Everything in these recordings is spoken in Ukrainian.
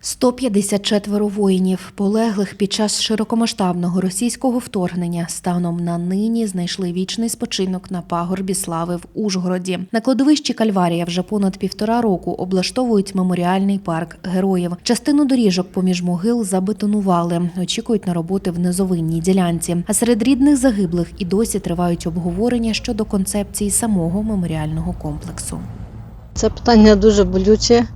154 воїнів, полеглих під час широкомасштабного російського вторгнення, станом на нині знайшли вічний спочинок на пагорбі слави в Ужгороді. На кладовищі Кальварія вже понад півтора року облаштовують меморіальний парк героїв. Частину доріжок поміж могил забетонували. Очікують на роботи в низовинній ділянці. А серед рідних загиблих і досі тривають обговорення щодо концепції самого меморіального комплексу. Це питання дуже болюче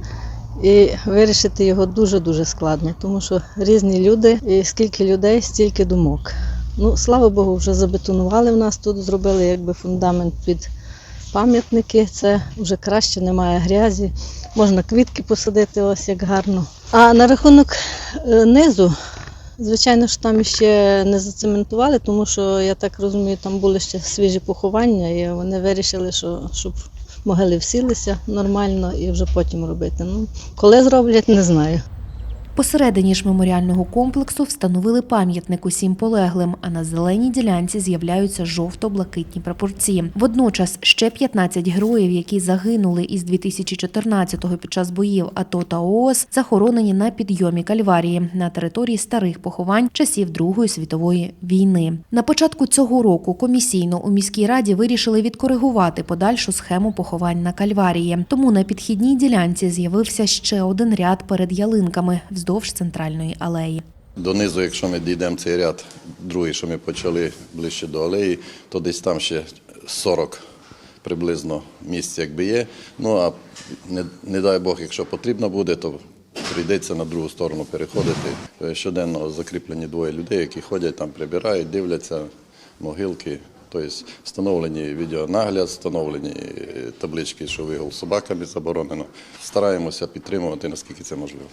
і вирішити його дуже-дуже складно, тому що різні люди, і скільки людей, стільки думок. Ну, слава Богу, вже забетонували в нас тут, зробили якби фундамент під пам'ятники. Це вже краще, немає грязі. Можна квітки посадити, ось як гарно. А на рахунок е, низу, звичайно ж, там ще не зацементували, тому що я так розумію, там були ще свіжі поховання, і вони вирішили, що щоб могили всілися нормально і вже потім робити. Ну, коли зроблять, не знаю. Посередині ж меморіального комплексу встановили пам'ятник усім полеглим, а на зеленій ділянці з'являються жовто-блакитні прапорці. Водночас ще 15 героїв, які загинули із 2014-го під час боїв АТО та ООС, захоронені на підйомі Кальварії на території старих поховань часів Другої світової війни. На початку цього року комісійно у міській раді вирішили відкоригувати подальшу схему поховань на Кальварії. Тому на підхідній ділянці з'явився ще один ряд перед ялинками вздовж центральної алеї. Донизу, якщо ми дійдемо цей ряд, другий, що ми почали ближче до алеї, то десь там ще 40 приблизно місць якби є. Ну а не, не дай Бог, якщо потрібно буде, то прийдеться на другу сторону переходити. Е, Щоденно закріплені двоє людей, які ходять там, прибирають, дивляться могилки. Тобто встановлені відеонагляд, встановлені е, таблички, що вигул собаками заборонено. Стараємося підтримувати, наскільки це можливо.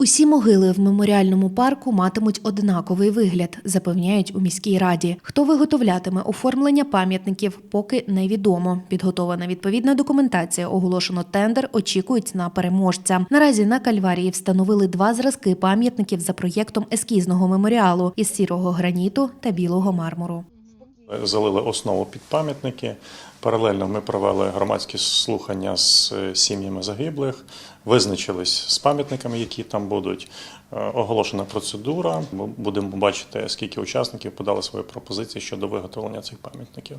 Усі могили в меморіальному парку матимуть однаковий вигляд, запевняють у міській раді. Хто виготовлятиме оформлення пам'ятників, поки невідомо. Підготована відповідна документація, оголошено тендер, очікують на переможця. Наразі на Кальварії встановили два зразки пам'ятників за проєктом ескізного меморіалу із сірого граніту та білого мармуру. залили основу під пам'ятники. Паралельно ми провели громадські слухання з е, сім'ями загиблих, визначились з пам'ятниками, які там будуть. Е, Оголошена процедура. Ми будемо бачити, скільки учасників подали свої пропозиції щодо виготовлення цих пам'ятників.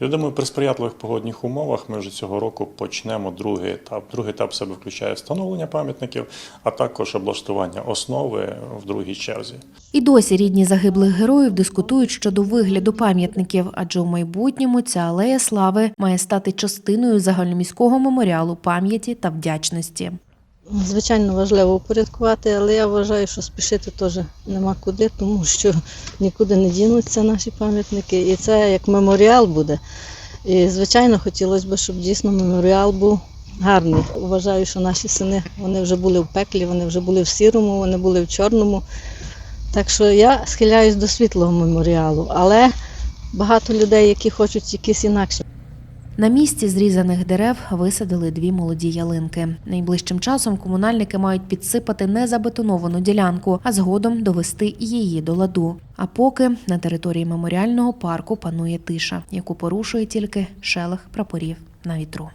Я думаю, при сприятливих погодних умовах ми вже цього року почнемо другий етап. Другий етап себе включає встановлення пам'ятників, а також облаштування основи в другій черзі. І досі рідні загиблих героїв дискутують щодо вигляду пам'ятників, адже у майбутньому ця алея слави має стати частиною загальноміського меморіалу пам'яті та вдячності. Звичайно, важливо упорядкувати, але я вважаю, що спішити теж нема куди, тому що нікуди не дінуться наші пам'ятники. І це як меморіал буде. І, звичайно, хотілося б, щоб дійсно меморіал був гарний. Вважаю, що наші сини вони вже були в пеклі, вони вже були в сірому, вони були в чорному. Так що я схиляюсь до світлого меморіалу, але багато людей, які хочуть якісь інакші. На місці зрізаних дерев висадили дві молоді ялинки. Найближчим часом комунальники мають підсипати незабетоновану ділянку, а згодом довести її до ладу. А поки на території меморіального парку панує тиша, яку порушує тільки шелех прапорів на вітру.